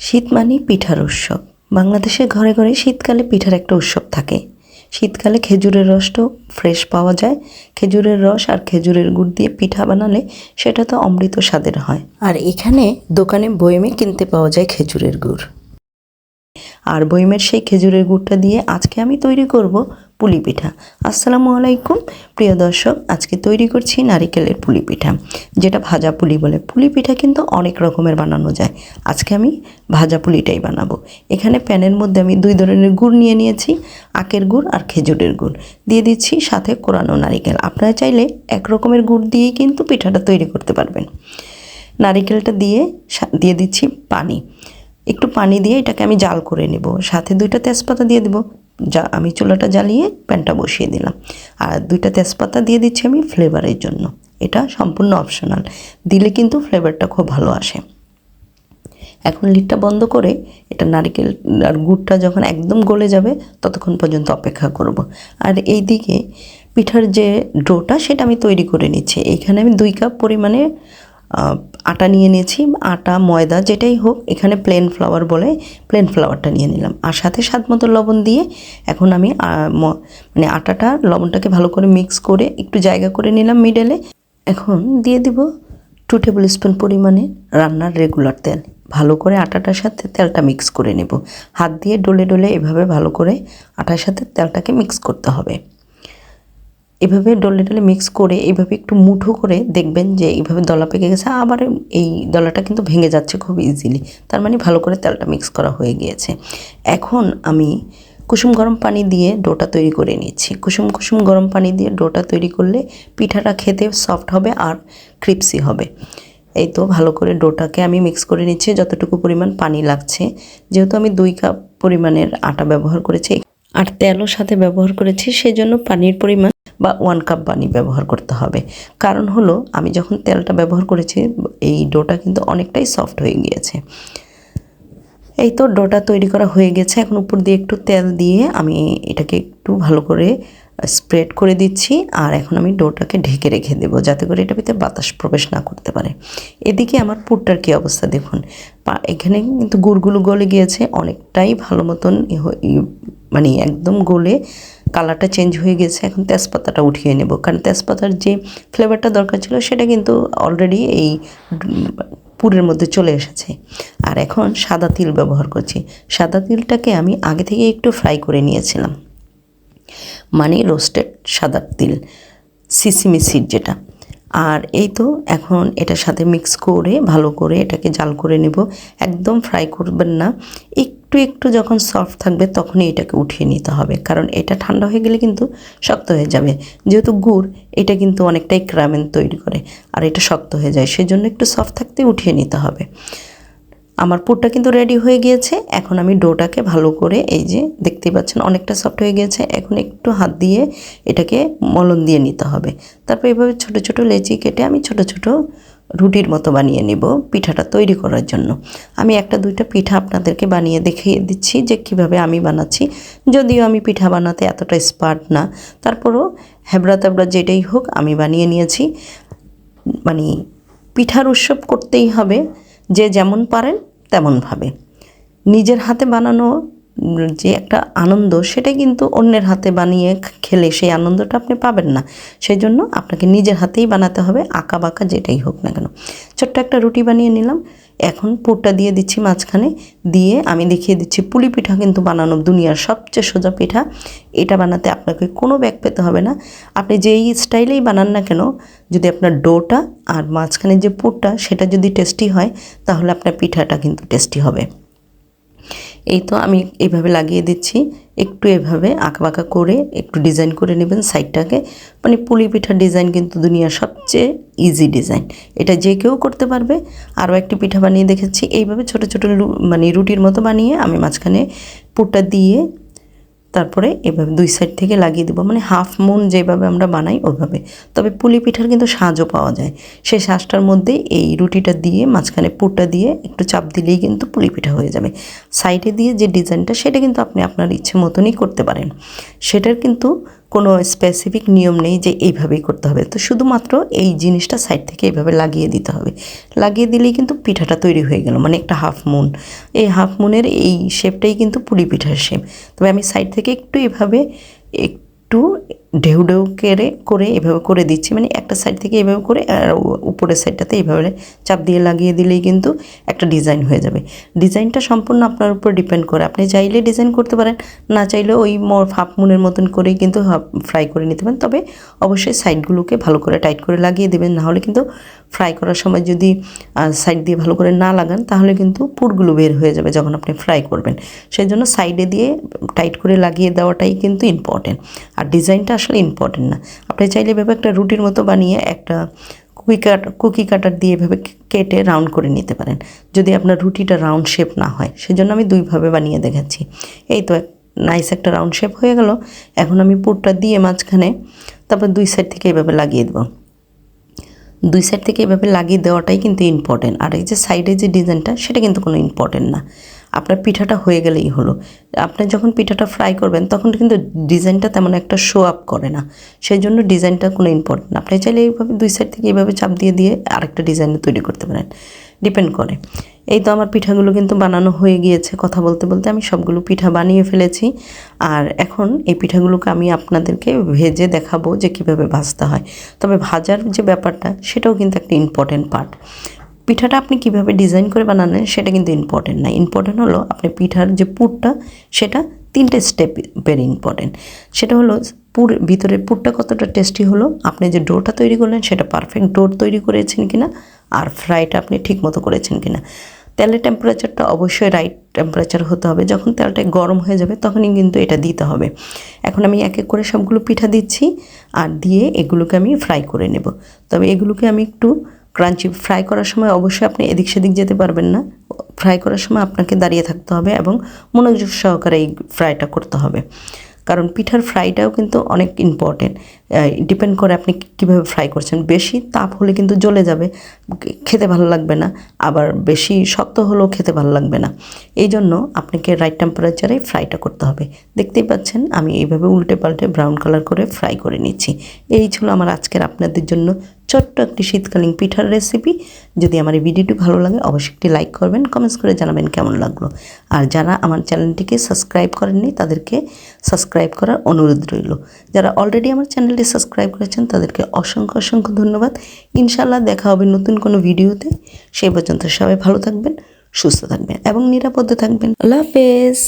শীত মানেই পিঠার উৎসব। বাংলাদেশের ঘরে ঘরে শীতকালে পিঠার একটা উৎসব থাকে। শীতকালে খেজুরের রসটাও ফ্রেশ পাওয়া যায়। খেজুরের রস আর খেজুরের গুড় দিয়ে পিঠা বানালে সেটা তো অমৃত স্বাদের হয়। আর এখানে দোকানে বয়েমে কিনতে পাওয়া যায় খেজুরের গুড়। আর বইমের সেই খেজুরের গুড়টা দিয়ে আজকে আমি তৈরি করব পুলি পিঠা আসসালামু আলাইকুম। প্রিয় দর্শক, আজকে তৈরি করছি নারিকেলের পুলি পিঠা যেটা ভাজা পুলি বলে। পুলি পিঠা কিন্তু অনেক রকমের বানানো যায়। আজকে আমি ভাজা পুলিটাই বানাবো। এখানে প্যানের মধ্যে আমি দুই ধরনের গুড় নিয়ে নিয়েছি, আখের গুড় আর খেজুরের গুড়। দিয়ে দিচ্ছি সাথে কোরানো নারিকেল। আপনারা চাইলে এক রকমের গুড় দিয়েই কিন্তু পিঠাটা তৈরি করতে পারবেন। নারিকেলটা দিয়ে দিয়ে দিচ্ছি পানি। একটু পানি দিয়ে এটাকে আমি জাল করে নেব। সাথে দুইটা তেজপাতা দিয়ে দেবো। যা আমি চুলাটা জ্বালিয়ে প্যানটা বসিয়ে দিলাম। আর দুইটা তেজপাতা দিয়ে দিচ্ছি আমি ফ্লেভারের জন্য। এটা সম্পূর্ণ অপশনাল দিলে কিন্তু ফ্লেভারটা খুব ভালো আসে। এখন লিডটা বন্ধ করে এটা নারকেল আর গুড়টা যখন একদম গলে যাবে, ততক্ষণ পর্যন্ত অপেক্ষা করব। আর এই দিকে পিঠার যে ডোটা সেটা আমি তৈরি করে নিচ্ছি। এইখানে আমি দুই কাপ পরিমাণে আটা নিয়ে নিয়েছি, আটা, ময়দা, যেটাই হোক, এখানে প্লেন ফ্লাওয়ার বলে প্লেন ফ্লাওয়ারটা নিয়ে নিলাম। আর সাথে স্বাদ মতো লবণ দিয়ে এখন আমি মানে আটাটা, লবণটাকে ভালো করে মিক্স করে একটু জায়গা করে নিলাম মিডলে এখন দিয়ে দিব টু টেবিল স্পুন পরিমাণে রান্নার রেগুলার তেল। ভালো করে আটাটার সাথে তেলটা মিক্স করে নেব। হাত দিয়ে ডলে ডলে এভাবে ভালো করে আটার সাথে তেলটাকে মিক্স করতে হবে। এভাবে ডলে ডলে মিক্স করে এইভাবে একটু মুঠো করে দেখবেন যে এইভাবে দলা পেকে গেছে। আবার এই দলাটা কিন্তু ভেঙে যাচ্ছে খুব ইজিলি তার মানে ভালো করে তেলটা মিক্স করা হয়ে গিয়েছে। এখন আমি কুসুম গরম পানি দিয়ে ডোটা তৈরি করে নিচ্ছি। কুসুম কুসুম গরম পানি দিয়ে ডোটা তৈরি করলে পিঠাটা খেতে সফট হবে আর ক্রিপসি হবে। এই তো ভালো করে ডোটাকে আমি মিক্স করে নিচ্ছি, যতটুকু পরিমাণ পানি লাগছে। যেহেতু আমি দুই কাপ পরিমাণের আটা ব্যবহার করেছি, আর তেলও সাথে ব্যবহার করেছি, সেজন্য পানির পরিমাণ বা ওয়ান কাপ পানি ব্যবহার করতে হবে। কারণ হলো, আমি যখন তেলটা ব্যবহার করেছি, এই ডোটা কিন্তু অনেকটাই সফট হয়ে গিয়েছে। এই তো ডোটা তৈরি করা হয়ে গেছে। এখন উপর দিয়ে একটু তেল দিয়ে আমি এটাকে একটু ভালো করে স্প্রেড করে দিচ্ছি আর এখন আমি ডোটাকে ঢেকে রেখে দেবো, যাতে করে এটা ভিতরে বাতাস প্রবেশ না করতে পারে। এদিকে আমার পুরটার কী অবস্থা দেখুন। এখানে কিন্তু গুড়গুলো গলে গিয়েছে, অনেকটাই ভালো মতন মানে একদম গলে কালারটা চেঞ্জ হয়ে গেছে, এখন তেজপাতাটা উঠিয়ে নেব। কারণ তেজপাতার যে ফ্লেভারটা দরকার ছিল, সেটা কিন্তু অলরেডি এই পুরের মধ্যে চলে এসেছে। আর এখন সাদা তিল ব্যবহার করছি। সাদা তিলটাকে আমি আগে থেকে একটু ফ্রাই করে নিয়েছিলাম। মানে রোস্টেড সাদা তিল সিসিমি সিড যেটা। আর এই তো এখন এটার সাথে মিক্স করে, ভালো করে এটাকে জাল করে নেব। একদম ফ্রাই করবেন না। একটু একটু যখন সফট থাকবে তখনই এটাকে উঠিয়ে নিতে হবে। কারণ এটা ঠান্ডা হয়ে গেলে কিন্তু শক্ত হয়ে যাবে। যেহেতু গুড়, এটা কিন্তু অনেকটাই ক্রামেন তৈরি করে। আর এটা শক্ত হয়ে যায়, সেজন্য একটু সফট থাকতে উঠিয়ে নিতে হবে। আমার পুরটা কিন্তু রেডি হয়ে গিয়েছে। এখন আমি ডোটাকে ভালো করে এই যে দেখতেই পাচ্ছেন অনেকটা সফট হয়ে গিয়েছে। এখন একটু হাত দিয়ে এটাকে মলন দিয়ে নিতে হবে। তারপর এভাবে ছোট ছোট লেচি কেটে আমি ছোট ছোট রুটির মতো বানিয়ে নেব, পিঠাটা তৈরি করার জন্য। আমি একটা দুইটা পিঠা আপনাদেরকে বানিয়ে দেখিয়ে দিচ্ছি যে কীভাবে আমি বানাচ্ছি। যদিও আমি পিঠা বানাতে এতটা স্পার্ট না, তারপরও হেবড়া তেবড়া যেটাই হোক আমি বানিয়ে নিয়েছি। মানে পিঠার উৎসব করতেই হবে, যে যেমন পারেন তেমনভাবে নিজের হাতে বানানো যে একটা আনন্দ সেটা কিন্তু অন্যের হাতে বানিয়ে খেলে সেই আনন্দটা আপনি পাবেন না। সেই জন্য আপনাকে নিজের হাতেই বানাতে হবে আঁকা বাঁকা যেটাই হোক না কেন। ছোট্ট একটা রুটি বানিয়ে নিলাম। এখন পুরটা দিয়ে দিচ্ছি মাঝখানে। দিয়ে আমি দেখিয়ে দিচ্ছি পুলি পিঠা কিন্তু বানানো দুনিয়ার সবচেয়ে সোজা পিঠা। এটা বানাতে আপনাকে কোনো ব্যাগ পেতে হবে না। আপনি যেই স্টাইলেই বানান না কেন, যদি আপনার ডোটা আর মাঝখানে যে পুরটা সেটা যদি টেস্টি হয়, তাহলে আপনার পিঠাটা কিন্তু টেস্টি হবে। এই তো আমি এইভাবে লাগিয়ে দিচ্ছি। একটু এভাবে আঁকাবাঁকা করে, একটু ডিজাইন করে নেবেন সাইডটাকে। মানে পুলি পিঠার ডিজাইন কিন্তু দুনিয়ার সবচেয়ে ইজি ডিজাইন এটা যে কেউ করতে পারবে। আরও একটি পিঠা বানিয়ে দেখেছি। এইভাবে ছোট ছোট মানে রুটির মতো বানিয়ে আমি মাঝখানে পুরটা দিয়ে তারপরে এভাবে দুই সাইড থেকে লাগিয়ে দেবো। মানে হাফ মুন যেভাবে আমরা বানাই, ওভাবে। তবে পুলি পিঠার কিন্তু সাজও পাওয়া যায়। সেই সাজটার মধ্যে এই রুটিটা দিয়ে, মাঝখানে পুরটা দিয়ে একটু চাপ দিলেই কিন্তু পুলি পিঠা হয়ে যাবে। সাইডে দিয়ে যে ডিজাইনটা সেটা কিন্তু আপনি আপনার ইচ্ছে মতনই করতে পারেন। সেটার কিন্তু কোনো স্পেসিফিক নিয়ম নেই যে এইভাবেই করতে হবে। তো শুধুমাত্র এই জিনিসটা সাইড থেকে এইভাবে লাগিয়ে দিতে হবে। লাগিয়ে দিলেই কিন্তু পিঠাটা তৈরি হয়ে গেল মানে একটা হাফ মুন এই হাফ মুনের এই শেপটাই কিন্তু পুলি পিঠার শেপ তবে আমি সাইড থেকে একটু এভাবে একটু ঢেউ ঢেউ কেড়ে করে এভাবে করে দিচ্ছি মানে একটা সাইড থেকে এভাবে করে আর উপরের সাইডটাতে এইভাবে চাপ দিয়ে লাগিয়ে দিলেই কিন্তু একটা ডিজাইন হয়ে যাবে। ডিজাইনটা সম্পূর্ণ আপনার উপর ডিপেন্ড করে। আপনি চাইলে ডিজাইন করতে পারেন, না চাইলে ওই হাফ মুনের মতন করেই কিন্তু ফ্রাই করে নিতে পারেন। তবে অবশ্যই সাইডগুলোকে ভালো করে টাইট করে লাগিয়ে দেবেন, না হলে কিন্তু ফ্রাই করার সময় যদি সাইড দিয়ে ভালো করে না লাগান, তাহলে কিন্তু পুরগুলো বের হয়ে যাবে যখন আপনি ফ্রাই করবেন। সেই জন্য সাইডে দিয়ে টাইট করে লাগিয়ে দেওয়াটাই কিন্তু ইম্পর্টেন্ট আর ডিজাইনটা আসলে ইম্পর্টেন্ট না। আপনি চাইলে এভাবে একটা রুটির মতো বানিয়ে একটা কুকি কাট, কুকি কাটার দিয়ে এভাবে কেটে রাউন্ড করে নিতে পারেন। যদি আপনার রুটিটা রাউন্ড শেপ না হয়, সেজন্য আমি দুইভাবে বানিয়ে দেখাচ্ছি। এই তো নাইস একটা রাউন্ড শেপ হয়ে গেল। এখন আমি পুরটা দিয়ে মাঝখানে তারপর দুই সাইড থেকে এভাবে লাগিয়ে দেবো। দুই সাইড থেকে এভাবে লাগিয়ে দেওয়াটাই কিন্তু ইম্পর্টেন্ট আর এই যে সাইডে যে ডিজাইনটা সেটা কিন্তু কোনো ইম্পর্টেন্ট না। আপনার পিঠাটা হয়ে গেলেই হলো। আপনি যখন পিঠাটা ফ্রাই করবেন, তখন কিন্তু ডিজাইনটা তেমন একটা শো আপ করে না। সেই জন্য ডিজাইনটা কোনো ইম্পর্টেন্ট আপনি চাইলে এইভাবে দুই সাইড থেকে এইভাবে চাপ দিয়ে দিয়ে আরেকটা ডিজাইন তৈরি করতে পারেন। ডিপেন্ড করে। এই তো আমার পিঠাগুলো কিন্তু বানানো হয়ে গিয়েছে। কথা বলতে বলতে আমি সবগুলো পিঠা বানিয়ে ফেলেছি। আর এখন এই পিঠাগুলোকে আমি আপনাদেরকে ভেজে দেখাবো যে কীভাবে ভাজতে হয়। তবে ভাজার যে ব্যাপারটা, সেটাও কিন্তু একটা ইম্পর্টেন্ট পার্ট পিঠাটা আপনি কীভাবে ডিজাইন করে বানালেন সেটা কিন্তু ইম্পর্টেন্ট না। ইম্পর্টেন্ট হলো আপনি পিঠার যে পুরটা, সেটা তিনটে স্টেপ ভেরি ইম্পর্টেন্ট সেটা হলো পুর ভিতরের পুরটা কতটা টেস্টি হলো, আপনি যে ডোটা তৈরি করলেন সেটা পারফেক্ট ডোর তৈরি করেছেন কিনা, আর ফ্রাইটা আপনি ঠিক মতো করেছেন কিনা। তেলের টেম্পারেচারটা অবশ্যই রাইট টেম্পারেচার হতে হবে। যখন তেলটা গরম হয়ে যাবে তখনই কিন্তু এটা দিতে হবে। এখন আমি এক এক করে সবগুলো পিঠা দিচ্ছি, আর দিয়ে এগুলোকে আমি ফ্রাই করে নেব। তবে এগুলোকে আমি একটু ক্রাঞ্চি ফ্রাই করার সময় অবশ্যই আপনি এদিক সেদিক যেতে পারবেন না। ফ্রাই করার সময় আপনাকে দাঁড়িয়ে থাকতে হবে এবং মনোযোগ সহকারে এই ফ্রাইটা করতে হবে। কারণ পিঠার ফ্রাইটাও কিন্তু অনেক ইম্পর্টেন্ট ডিপেন্ড করে আপনি কীভাবে ফ্রাই করছেন। বেশি তাপ হলে কিন্তু জ্বলে যাবে, খেতে ভালো লাগবে না। আবার বেশি শক্ত হলেও খেতে ভালো লাগবে না। এই জন্য আপনাকে রাইট টেম্পারেচারে ফ্রাইটা করতে হবে। দেখতেই পাচ্ছেন, আমি এইভাবে উল্টে পাল্টে ব্রাউন কালার করে ফ্রাই করে নিচ্ছি। এই ছিল আমার আজকের আপনাদের জন্য ছোট্ট একটি শীতকালীন পিঠার রেসিপি যদি আমার এই ভিডিওটি ভালো লাগে, অবশ্যই একটি লাইক করবেন কমেন্টস করে জানাবেন কেমন লাগল। আর যারা আমার চ্যানেলটিকে সাবস্ক্রাইব করেননি, তাদেরকে সাবস্ক্রাইব করার অনুরোধ রইল। যারা অলরেডি আমার চ্যানেলটি সাবস্ক্রাইব করেছেন, তাদেরকে অসংখ্য অসংখ্য ধন্যবাদ। ইনশাল্লাহ দেখা হবে নতুন কোনো ভিডিওতে। সেই পর্যন্ত সবাই ভালো থাকবেন, সুস্থ থাকবেন এবং নিরাপদে থাকবেন। আল্লাহ হাফেজ।